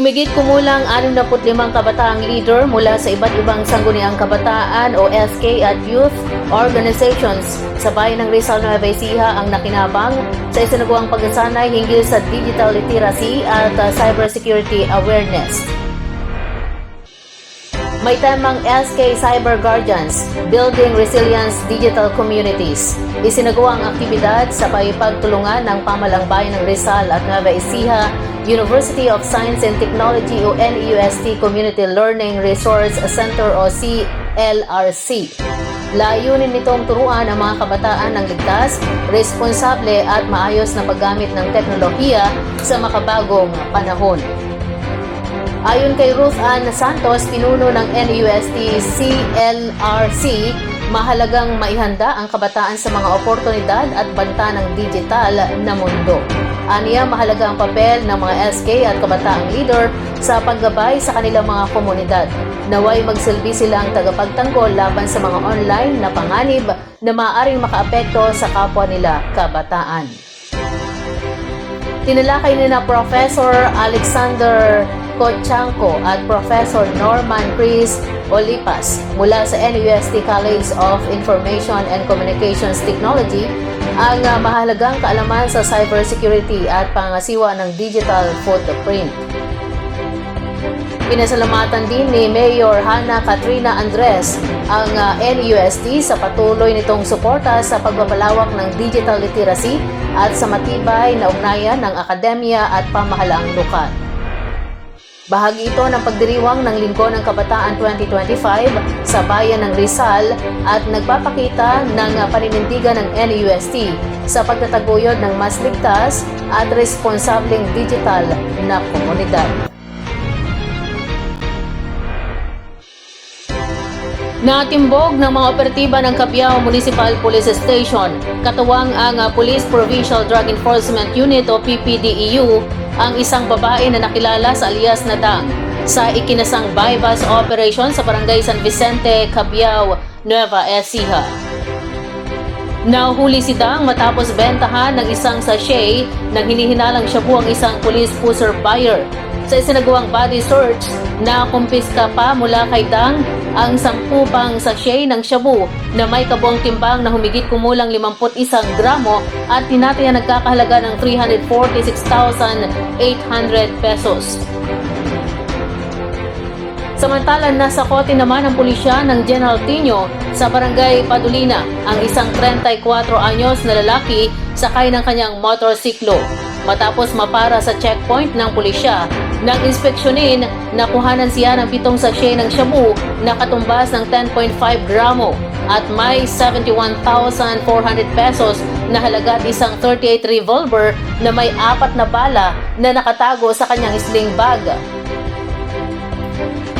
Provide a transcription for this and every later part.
Humigit kumulang 65 kabataang leader mula sa iba't ibang sangguniang kabataan o SK at youth organizations sa bayan ng Rizal Nueva Ecija ang nakinabang sa isinagawang pagsasanay hinggil sa digital literacy at uh, cybersecurity awareness. May temang SK Cyber Guardians, Building Resilience Digital Communities. Isinagawa ang aktibidad sa paipagtulungan ng pamalang bayan ng Rizal at Nueva Ecija, University of Science and Technology o NEUST Community Learning Resource Center o CLRC. Layunin nitong turuan ang mga kabataan ng ligtas, responsable at maayos na paggamit ng teknolohiya sa makabagong panahon. Ayon kay Ruth Ann Santos, pinuno ng NUST CLRC, mahalagang maihanda ang kabataan sa mga oportunidad at banta ng digital na mundo. Aniya, mahalaga ang papel ng mga SK at kabataang leader sa paggabay sa kanilang mga komunidad. Naway magsilbi silang tagapagtanggol laban sa mga online na panganib na maaaring makaapekto sa kapwa nila kabataan. Tinalakay ni na Professor Alexander Kochanko at Professor Norman Chris Olipas mula sa NUST College of Information and Communications Technology ang uh, mahalagang kaalaman sa cybersecurity at pangasiwa ng digital footprint. Pinasalamatan din ni Mayor Hana Katrina Andres ang uh, NUST sa patuloy nitong suporta sa pagpapalawak ng digital literacy at sa matibay na ugnayan ng akademya at pamahalaang lokal. Bahagi ito ng pagdiriwang ng Linggo ng Kabataan 2025 sa bayan ng Rizal at nagpapakita ng paninindigan ng NUST sa pagtataguyod ng mas ligtas at responsableng digital na komunidad. Natimbog ng mga operatiba ng Cabiao Municipal Police Station, katuwang ang uh, Police Provincial Drug Enforcement Unit o PPDEU, ang isang babae na nakilala sa alias na Dang sa ikinasang bypass operation sa Barangay San Vicente, Cabiao, Nueva Ecija. Nahuli si Dang matapos bentahan ng isang sachet ng hinihinalang shabu ang isang police pusher buyer. Sa isinagawang body search, nakumpiska pa mula kay Dang ang sampu pang sachet ng shabu na may kabuang timbang na humigit kumulang 51 gramo at tinataya nagkakahalaga ng 346,800 pesos. Samantalang nasa kote naman ang pulisya ng General Tino sa barangay Padulina ang isang 34 anyos na lalaki sakay ng kanyang motorsiklo. Matapos mapara sa checkpoint ng pulisya, nang inspeksyonin, nakuhanan siya ng pitong sachet ng shabu na katumbas ng 10.5 gramo at may 71,400 pesos na halaga at isang 38 revolver na may apat na bala na nakatago sa kanyang sling bag.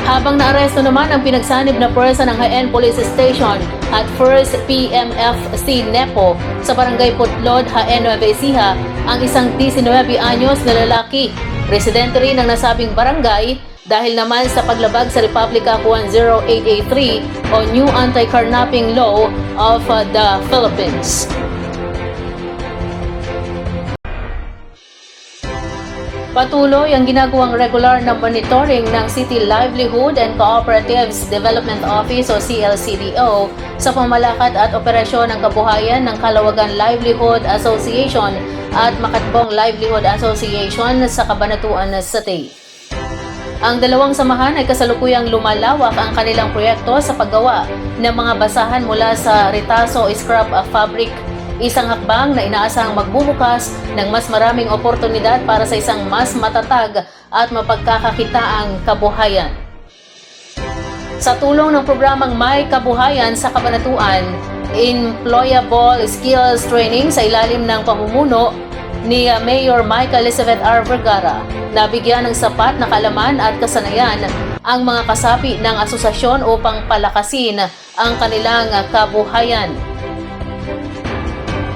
Habang naaresto naman ang pinagsanib na pwersa ng Haen Police Station at 1st PMFC Nepo sa Barangay Putlod, Haen, Nueva Ecija, ang isang 19 anyos na lalaki. Residente rin ng nasabing barangay dahil naman sa paglabag sa Republic Act 10883 o New Anti-Carnapping Law of uh, the Philippines. Patuloy ang ginagawang regular na monitoring ng City Livelihood and Cooperatives Development Office o CLCDO sa pamalakad at operasyon ng kabuhayan ng Kalawagan Livelihood Association at Makatbong Livelihood Association sa Kabanatuan City. Ang dalawang samahan ay kasalukuyang lumalawak ang kanilang proyekto sa paggawa ng mga basahan mula sa Ritaso Scrap Fabric Isang hakbang na inaasahang magbubukas ng mas maraming oportunidad para sa isang mas matatag at mapagkakakitaang kabuhayan. Sa tulong ng programang May Kabuhayan sa Kabanatuan, Employable Skills Training sa ilalim ng pamumuno ni Mayor Michael Elizabeth R. Vergara, nabigyan ng sapat na kalaman at kasanayan ang mga kasapi ng asosasyon upang palakasin ang kanilang kabuhayan.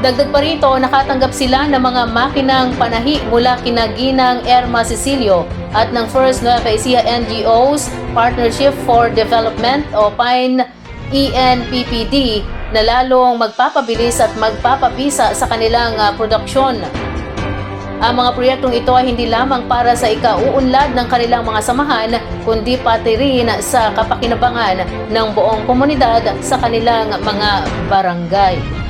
Dagdag pa rito, nakatanggap sila ng mga makinang panahi mula kina Ginang Erma Cecilio at ng First Nueva Ecija NGOs Partnership for Development o PINE ENPPD na lalong magpapabilis at magpapabisa sa kanilang uh, produksyon. Ang mga proyektong ito ay hindi lamang para sa ikauunlad ng kanilang mga samahan, kundi pati rin sa kapakinabangan ng buong komunidad sa kanilang mga barangay.